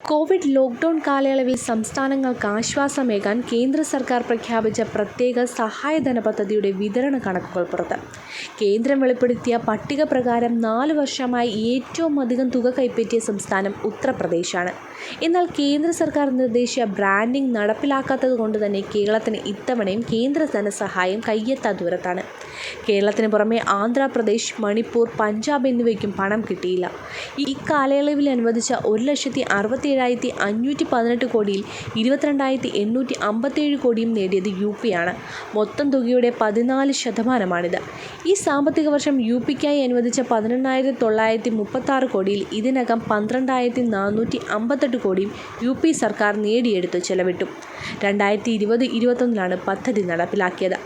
Covid lockdown കാലയളവിൽ സംസ്ഥാനങ്ങൾക്ക് ആശ്വാസമേകാൻ കേന്ദ്ര സർക്കാർ പ്രഖ്യാപിച്ച പ്രത്യേക സഹായധന പദ്ധതിയുടെ വിതരണ കണക്കുകൾ പുറത്ത്. കേന്ദ്രം വെളിപ്പെടുത്തിയ പട്ടിക പ്രകാരം നാല് വർഷമായി ഏറ്റവും അധികം തുക കൈപ്പറ്റിയ സംസ്ഥാനം ഉത്തർപ്രദേശാണ്. എന്നാൽ കേന്ദ്ര സർക്കാർ നിർദ്ദേശിച്ച ബ്രാൻഡിംഗ് നടപ്പിലാക്കാത്തത് കൊണ്ട് തന്നെ കേരളത്തിന് ഇത്തവണയും കേന്ദ്ര ധനസഹായം കയ്യെത്താ ദൂരത്താണ്. കേരളത്തിന് പുറമെ ആന്ധ്രാപ്രദേശ്, മണിപ്പൂർ, പഞ്ചാബ് എന്നിവയ്ക്കും പണം കിട്ടിയില്ല. ഈ കാലയളവിൽ അനുവദിച്ച ഒരു ലക്ഷത്തി അറുപത്തിയേഴായിരത്തി അഞ്ഞൂറ്റി പതിനെട്ട് കോടിയിൽ ഇരുപത്തിരണ്ടായിരത്തി എണ്ണൂറ്റി അമ്പത്തേഴ് കോടിയും നേടിയത് യു പിയാണ് മൊത്തം തുകയുടെ പതിനാല് ശതമാനമാണിത്. ഈ സാമ്പത്തിക വർഷം യു പിക്കായി അനുവദിച്ച പതിനെണ്ണായിരത്തി തൊള്ളായിരത്തി മുപ്പത്താറ് കോടിയിൽ ഇതിനകം പന്ത്രണ്ടായിരത്തി നാനൂറ്റി അമ്പത്തെട്ട് കോടിയും യു പി സർക്കാർ നേടിയെടുത്ത് ചെലവിട്ടു. രണ്ടായിരത്തി ഇരുപത് ഇരുപത്തൊന്നിലാണ് പദ്ധതി നടപ്പിലാക്കിയത്.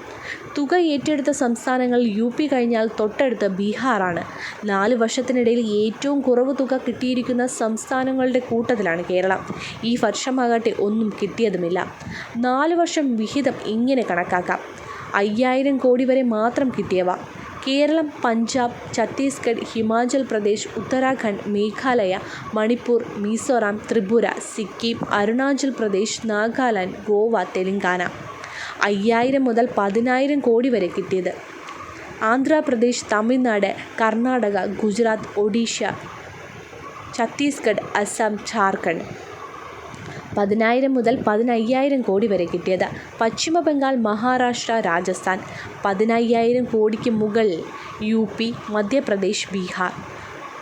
തുക ഏറ്റെടുത്ത സംസ്ഥാനങ്ങളിൽ യുപി കഴിഞ്ഞാൽ തൊട്ടടുത്ത് ബീഹാറാണ് നാല് വർഷത്തിനിടയിൽ ഏറ്റവും കുറവ് തുക കിട്ടിയിരിക്കുന്ന സംസ്ഥാനങ്ങളുടെ കൂട്ടത്തിലാണ് കേരളം. ഈ വർഷമാകട്ടെ ഒന്നും കിട്ടിയതുമില്ല. നാല് വർഷം വിഹിതം ഇങ്ങനെ കണക്കാക്കാം. അയ്യായിരം കോടി വരെ മാത്രം കിട്ടിയവ. കേരളം, പഞ്ചാബ്, ഛത്തീസ്ഗഡ്, ഹിമാചൽ പ്രദേശ്, ഉത്തരാഖണ്ഡ്, മേഘാലയ, മണിപ്പൂർ, മിസോറാം, ത്രിപുര, സിക്കിം, അരുണാചൽ പ്രദേശ്, നാഗാലാൻഡ് ഗോവ, തെലങ്കാന. അയ്യായിരം മുതൽ പതിനായിരം കോടി വരെ കിട്ടിയത്. ആന്ധ്രാപ്രദേശ്, തമിഴ്നാട്, കർണാടക, ഗുജറാത്ത്, ഒഡീഷ ഛത്തീസ്ഗഡ്, അസം, ജാർഖണ്ഡ് പതിനായിരം മുതൽ പതിനയ്യായിരം കോടി വരെ കിട്ടിയത്. പശ്ചിമ ബംഗാൾ, മഹാരാഷ്ട്ര, രാജസ്ഥാൻ. പതിനയ്യായിരം കോടിക്ക് മുകളിൽ യുപി, മധ്യപ്രദേശ്, ബീഹാർ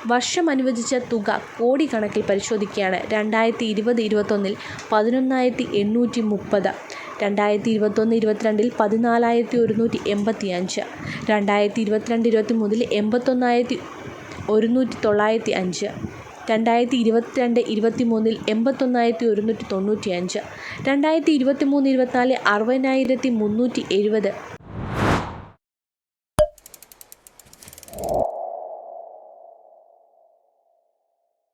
വർഷം അനുവദിച്ച തുക കോടി കണക്കിൽ പരിശോധിക്കുകയാണ് രണ്ടായിരത്തി ഇരുപത് ഇരുപത്തൊന്നിൽ പതിനൊന്നായിരത്തി എണ്ണൂറ്റി മുപ്പത്, രണ്ടായിരത്തി ഇരുപത്തൊന്ന് ഇരുപത്തിരണ്ടിൽ പതിനാലായിരത്തി ഒരുന്നൂറ്റി എൺപത്തി അഞ്ച് രണ്ടായിരത്തി ഇരുപത്തിരണ്ട് ഇരുപത്തി മൂന്നിൽ എൺപത്തൊന്നായിരത്തി ഒരുന്നൂറ്റി തൊള്ളായിരത്തി അഞ്ച്, രണ്ടായിരത്തി ഇരുപത്തിരണ്ട് ഇരുപത്തിമൂന്നിൽ എൺപത്തൊന്നായിരത്തി ഒരുന്നൂറ്റി തൊണ്ണൂറ്റി അഞ്ച് രണ്ടായിരത്തി ഇരുപത്തി മൂന്ന് ഇരുപത്തിനാല് അറുപതിനായിരത്തി മുന്നൂറ്റി എഴുപത്.